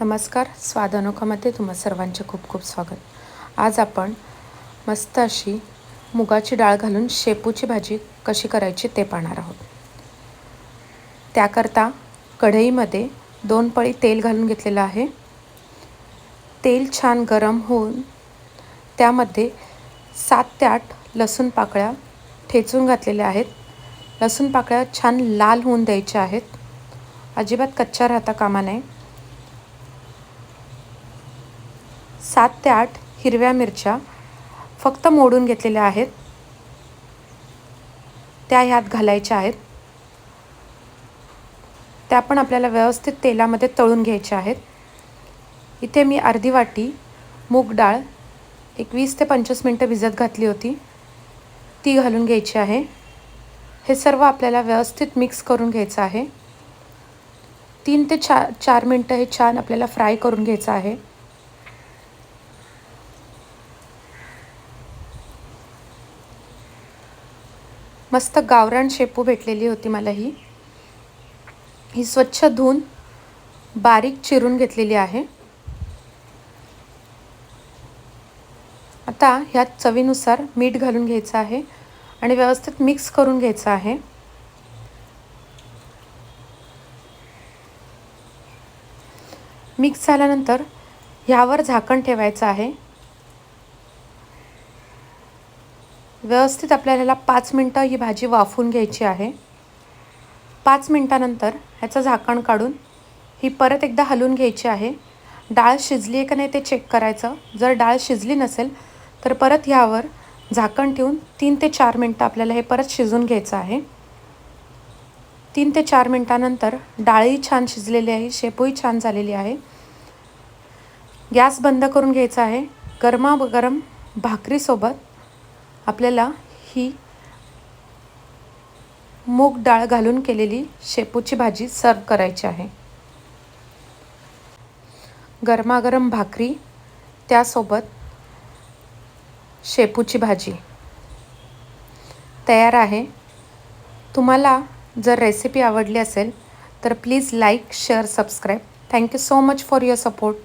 नमस्कार स्वाद अनोखामध्ये तुम्हा सर्वांचे खूप खूप स्वागत. आज आपण मस्त अशी मुगाची डाळ घालून शेपूची भाजी कशी करायची ते पाहणार आहोत. त्याकरता कढईमध्ये दोन पळी तेल घालून घेतलेलं आहे. तेल छान गरम होऊन त्यामध्ये सात ते आठ लसूण पाकळ्या ठेचून घातलेल्या आहेत. लसूण पाकळ्या छान लाल होऊन द्यायच्या आहेत. अजिबात कच्च्या राहता कामा नये. सात ते आठ हिरव्या मिरच्या फक्त मोडून घेतलेल्या आहेत. त्या ह्यात घालायच्या आहेत. त्या पण आपल्याला व्यवस्थित तेलामध्ये तळून घ्यायच्या आहेत. इथे मी अर्धी वाटी मूग डाळ एक वीस ते पंचवीस मिनटं भिजत घातली होती. ती घालून घ्यायची आहे. हे सर्व आपल्याला व्यवस्थित मिक्स करून घ्यायचं आहे. तीन ते चार चार मिनटं हे छान आपल्याला फ्राय करून घ्यायचं आहे. मस्त गावरान शेपू भेटलेली होती मला ही. ही स्वच्छ धुवून बारीक चिरून घेतलेली आहे. आता ह्यात चवीनुसार मीठ घालून घ्यायचं आहे आणि व्यवस्थित मिक्स करून घ्यायचं आहे. मिक्स झाल्यानंतर ह्यावर झाकण ठेवायचं आहे. व्यवस्थित आपल्याला ह्याला पाच मिनटं ही भाजी वाफून घ्यायची आहे. पाच मिनटानंतर ह्याचं झाकण काढून ही परत एकदा हलवून घ्यायची आहे. डाळ शिजली आहे का नाही ते चेक करायचं. जर डाळ शिजली नसेल तर परत ह्यावर झाकण ठेवून तीन ते चार मिनटं आपल्याला हे परत शिजून घ्यायचं आहे. तीन ते चार मिनटानंतर डाळही छान शिजलेली आहे शेपूही छान झालेली आहे. गॅस बंद करून घ्यायचा आहे. गरमागरम भाकरीसोबत आपल्याला ही मूग डाळ घालून केलेली शेपूची भाजी सर्व करायची आहे. गरमागरम भाकरी त्यासोबत शेपूची भाजी. तयार आहे. तुम्हाला जर रेसिपी आवडली असेल तर please like share subscribe thank you so much for your support